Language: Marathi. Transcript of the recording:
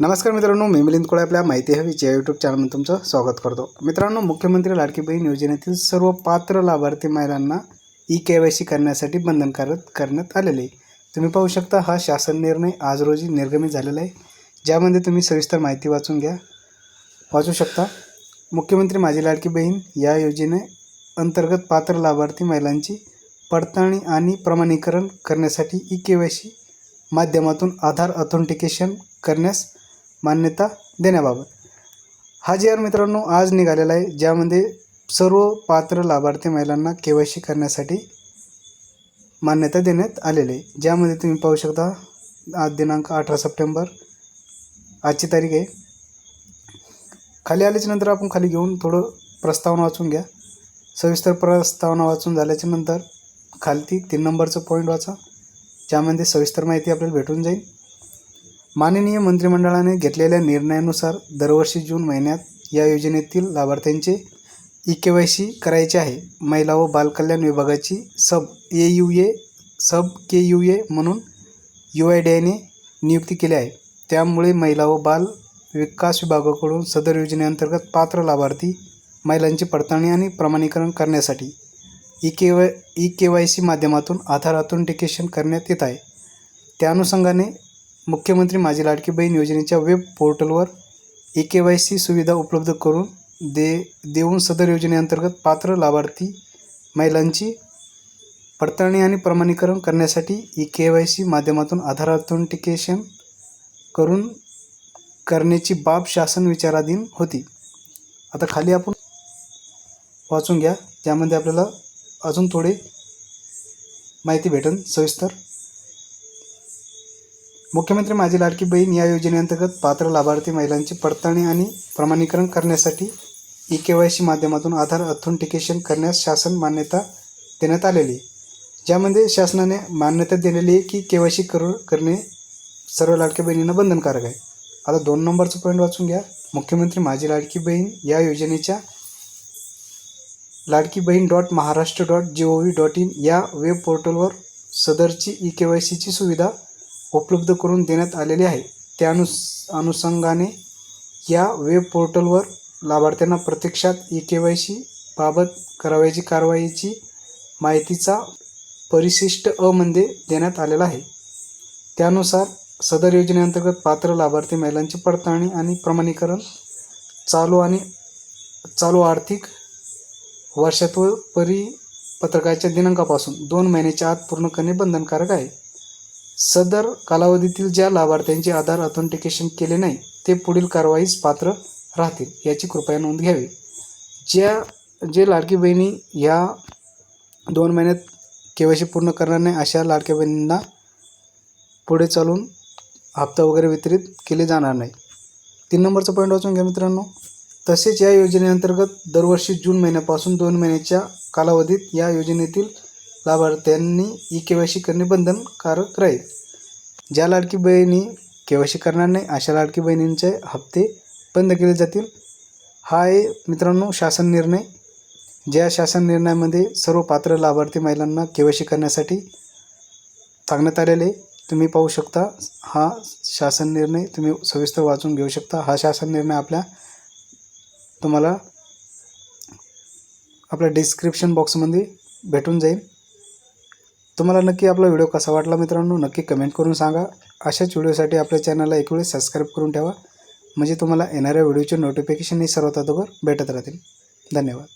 नमस्कार मित्रांनो मी मिलिंद कोळे आपल्या माहिती हवीच्या यूट्यूब चॅनलमध्ये तुमचं स्वागत करतो. मित्रांनो मुख्यमंत्री लाडकी बहीण योजनेतील सर्व पात्र लाभार्थी महिलांना ई के वाय सी करण्यासाठी बंधनकारक करण्यात आलेले आहे. तुम्ही पाहू शकता हा शासन निर्णय आज रोजी निर्गमित झालेला आहे. ज्यामध्ये तुम्ही सविस्तर माहिती वाचून घ्या. वाचू शकता मुख्यमंत्री माझी लाडकी बहीण या योजने अंतर्गत पात्र लाभार्थी महिलांची पडताळणी आणि प्रमाणीकरण करण्यासाठी ई के वाय सी माध्यमातून आधार ऑथेंटिकेशन करण्यास मान्यता देण्याबाबत. हा जी आर मित्रांनो आज निघालेला आहे ज्यामध्ये सर्व पात्र लाभार्थी महिलांना के वाय सी करण्यासाठी मान्यता देण्यात आलेली आहे. ज्यामध्ये तुम्ही पाहू शकता आज दिनांक अठरा सप्टेंबर आजची तारीख आहे. खाली आल्याच्यानंतर आपण खाली घेऊन थोडं प्रस्तावना वाचून घ्या. सविस्तर प्रस्तावना वाचून झाल्याच्यानंतर खालती तीन नंबरचं पॉईंट वाचा ज्यामध्ये सविस्तर माहिती आपल्याला भेटून जाईल. माननीय मंत्रिमंडळाने घेतलेल्या निर्णयानुसार दरवर्षी जून महिन्यात या योजनेतील लाभार्थ्यांचे ई के वाय सी करायचे आहे. महिला व बालकल्याण विभागाची सब ए U A sub K U A म्हणून यू आय डी आयने नियुक्ती केली आहे. त्यामुळे महिला व बाल विकास विभागाकडून सदर योजनेअंतर्गत पात्र लाभार्थी महिलांची पडताळणी आणि प्रमाणीकरण करण्यासाठी E K Y E K Y C माध्यमातून आधार ऑथेंटिकेशन करण्यात येत आहे. त्या अनुषंगाने मुख्यमंत्री माझी लाडकी बहीण योजनेच्या वेब पोर्टलवर ए के वाय सी सुविधा उपलब्ध करून दे देऊन सदर योजनेअंतर्गत पात्र लाभार्थी महिलांची पडताळणी आणि प्रमाणीकरण करण्यासाठी ई के वाय सी माध्यमातून आधार ऑथेंटिकेशन करून करण्याची बाब शासन विचाराधीन होती. आता खाली आपण वाचून घ्या. त्यामध्ये आपल्याला अजून थोडी माहिती भेटेल सविस्तर मुख्यमंत्री माझी लाडकी बहीण या योजनेअंतर्गत पात्र लाभार्थी महिलांची पडताळणी आणि प्रमाणीकरण करण्यासाठी ई के वाय सी माध्यमातून आधार ऑथेंटिकेशन करण्यास शासन मान्यता देण्यात आलेली आहे. ज्यामध्ये शासनाने मान्यता दिलेली आहे की के वाय सी करू करणे सर्व लाडक्या बहिणींना बंधनकारक आहे. आता दोन नंबरचं पॉईंट वाचून घ्या. मुख्यमंत्री माझी लाडकी बहीण या योजनेच्या Ladki Bahin dot Maharashtra dot G O V dot in या वेब पोर्टलवर सदरची ई के वाय सीची सुविधा उपलब्ध करून देण्यात आलेले आहे. त्या अनुस अनुषंगाने या वेब पोर्टलवर लाभार्थ्यांना प्रत्यक्षात ई के वाय सी बाबत करावयाची कारवाईची माहितीचा परिशिष्ट अ देण्यात आलेला आहे. त्यानुसार सदर योजनेअंतर्गत पात्र लाभार्थी महिलांची पडताळणी आणि प्रमाणीकरण चालू आणि चालू आर्थिक वर्षात्व परिपत्रकाच्या दिनांकापासून दोन महिन्याच्या आत पूर्ण करणे बंधनकारक आहे. सदर कालावधीतील ज्या लाभार्थ्यांचे आधार ऑथेंटिकेशन केले नाही ते पुढील कारवाईस पात्र राहतील याची कृपया नोंद घ्यावी. ज्या जे लाडकी बहिणी ह्या दोन महिन्यात के वाय सी पूर्ण करणार नाही अशा लाडक्या बहिणींना पुढे चालून हप्ता वगैरे वितरित केले जाणार नाही. तीन नंबरचा पॉईंट वाचून घ्या मित्रांनो. तसेच या योजनेअंतर्गत दरवर्षी जून महिन्यापासून दोन महिन्याच्या कालावधीत या योजनेतील लाभार्थ्यांनी ई के वाय सी करणे बंधनकारक राहील. ज्या लाडकी बहिणी के वाय सी करणार नाही अशा लाडकी बहिणींचे हप्ते बंद केले जातील. हा आहे मित्रांनो शासन निर्णय. ज्या शासन निर्णयामध्ये सर्व पात्र लाभार्थी महिलांना के वाय सी करण्यासाठी सांगण्यात आलेले तुम्ही पाहू शकता हा शासन निर्णय तुम्ही सविस्तर वाचून घेऊ शकता. हा शासन निर्णय आपल्या तुम्हाला आपल्या डिस्क्रिप्शन बॉक्समध्ये भेटून जाईल. तुम्हाला नक्की आपला व्हिडिओ कसा वाटला मित्रांनो नक्की कमेंट करून सांगा. अशाच व्हिडिओसाठी आपल्या चॅनलला एक वेळेस सबस्क्राईब करून ठेवा. म्हणजे तुम्हाला येणाऱ्या व्हिडिओचे नोटिफिकेशन हे सर्वात अगोदर भेटत राहतील. धन्यवाद.